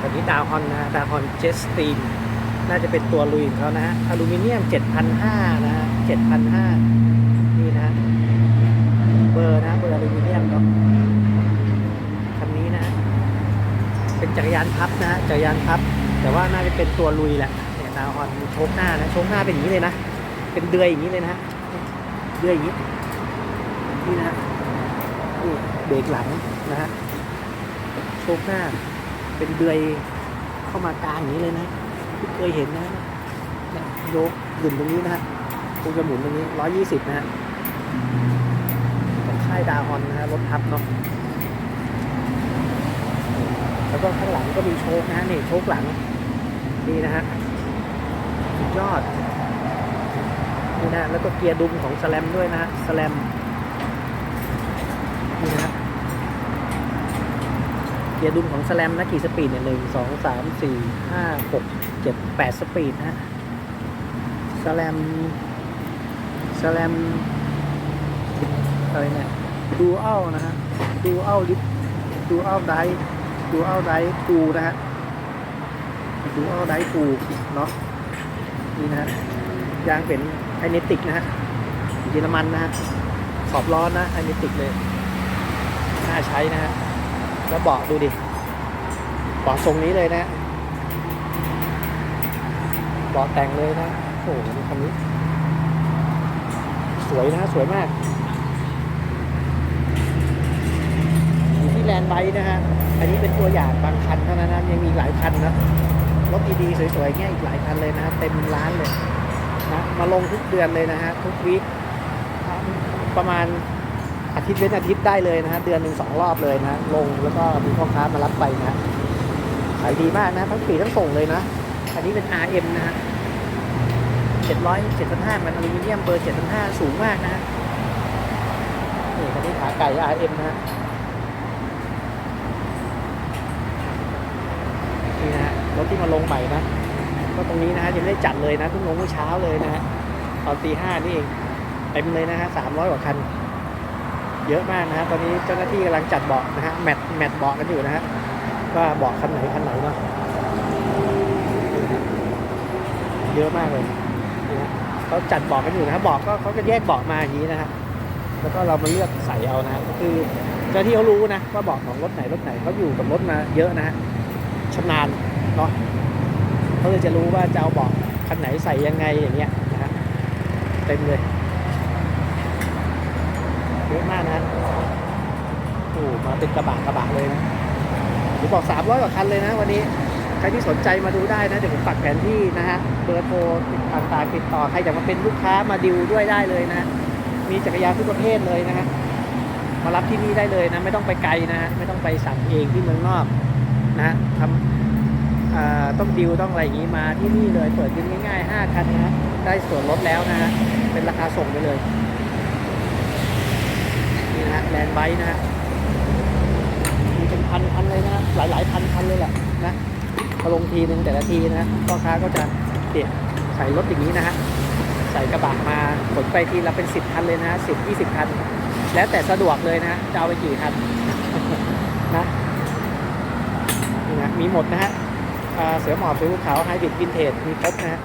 คันนี้ดาวฮอนนะดาวฮอนเจสตีนน่าจะเป็นตัวลุยของเขานะฮะอลูมิเนียม 7,500นะฮะ7,500 นี่นะเบอร์นะเบอร์อลูมิเนียมเนาะคันนี้นะ เป็นจักรยานพับนะฮะจักรยานพับ แต่ว่าน่าจะเป็นตัวลุยแหละเนี่ยดาวฮอนมีโชคหน้านะโชคหน้าเป็นอย่างนี้เลยนะ เป็นเดือยอย่างนี้เลยนะเดือยอย่างนี้นี่นะเบรกหลังนะฮะโชคหน้า เป็นเดือยเข้ามากลางอย่างนี้เลยนะที่เคยเห็นนะเนี่ยโยกหมุนตรงนี้นะฮะคงจะหมุนตรงนี้ร้อยยี่สิบนะฮะของค่ายดาวฮอนนะฮะรถทับเนาะแล้วก็ข้างหลังก็มีโชคนะฮะนี่โชคหลังนี่นะฮะสุดยอดนี่นะฮะแล้วก็เกียร์ดุมของสแลมด้วยนะฮะสแลมนี่นะฮะ เกียร์ดุมของสแลมนะกี่สปีดเนี่ยหนึ่งสองสามสี่ห้าหกเจ็ดแปดสปีดนะฮะสแลมสแลมอะไรเนี่ยดูอัลนะฮะดูอัลลิฟดูอัลไดดูอัลไดปูนะฮะดูอัลไดปูเนาะนี่นะฮะยางเป็นไอเนติกนะฮะเยอรมันนะฮะขอบล้อนะไอเนติกเลยน่าใช้นะฮะ แล้วเบาะดูดิเบาะทรงนี้เลยนะเบาะแต่งเลยนะโอ้โหนี่คันนี้ สวยนะสวยมากอยู่ที่แลนด์ไบนะฮะอันนี้เป็นตัวอย่างบางคันเท่านั้นนะยังมีหลายคันนะรถดีๆสวยๆเงี้ยอีกหลายคันเลยนะเต็มร้านเลยนะมาลงทุกเดือนเลยนะฮะทุกวีคประมาณ อาทิตย์เว้นอาทิตย์ได้เลยนะฮะเดือนหนึ่งสองรอบเลยนะลงแล้วก็มีพ่อค้ามารับไปนะขายดีมากนะทั้งปีทั้งส่งเลยนะ อันนี้เป็น RM นะฮะ700 7,500มันอลูมิเนียมเบอร์7,500สูงมากนะนี่คันนี้ขาไก่ RM นะฮะนี่นะฮะรถที่มาลงใหม่นะ ก็ตรงนี้นะฮะยังไม่ได้จัดเลยนะเพิ่งลงเมื่อเช้าเลยนะฮะตอนตีห้านี่เองเต็มเลยนะฮะสามร้อยกว่าคัน เยอะมากนะฮะตอนนี้เจ้าหน้าที่กำลังจัดเบาะนะฮะแมทแมทเบาะกันอยู่นะฮะว่าเบาะคันไหนคันไหนเนาะเยอะมากเลยนะเขาจัดเบาะกันอยู่นะฮะเบาะก็เขาจะแยกเบาะมาอย่างนี้นะฮะแล้วก็เรามาเลือกใส่เอานะฮะก็คือเจ้าหน้าที่เขารู้นะว่าเบาะของรถไหนรถไหนเขาอยู่กับรถมาเยอะนะฮะชำนาญเนาะเขาเลยจะรู้ว่าจะเอาเบาะคันไหนใส่ยังไงอย่างเงี้ยนะฮะเต็มเลย เยอะมากนะฮะโอ้มาเป็นกระบะกระบะเลยนะผมบอกสามร้อยกว่าคันเลยนะวันนี้ ใครที่สนใจมาดูได้นะ เดี๋ยวผมปักแผนที่นะฮะ เบอร์โทรต่างๆติดต่อ ใครอยากมาเป็นลูกค้ามาดิวด้วยได้เลยนะ มีจักรยานทุกประเภทเลยนะฮะ มารับที่นี่ได้เลยนะ ไม่ต้องไปไกลนะฮะ ไม่ต้องไปสั่งเองที่เมืองนอกนะฮะทำอ่าต้องดิวต้องอะไรอย่างนี้มาที่นี่เลย เปิดยืนง่ายๆ5คันนะได้ส่วนลดแล้วนะฮะ เป็นราคาส่งไปเลย แลนด์ไบค์นะฮะมีเป็นพันพันเลยนะหลายหลายพันคันเลยแหละนะพอลงทีหนึ่งแต่ละทีนะพ่อค้าก็จะเด็ดใส่รถอย่างนี้นะฮะใส่กระบะมาขนไปทีละเป็นสิบคันเลยนะฮะสิบยี่สิบคัน แล้วแต่สะดวกเลยนะจะเอาไปกี่คันนะนี่นะมีหมดนะฮะเสือหมอบเสือภูเขาไฮบริดวินเทจมีครบนะฮะ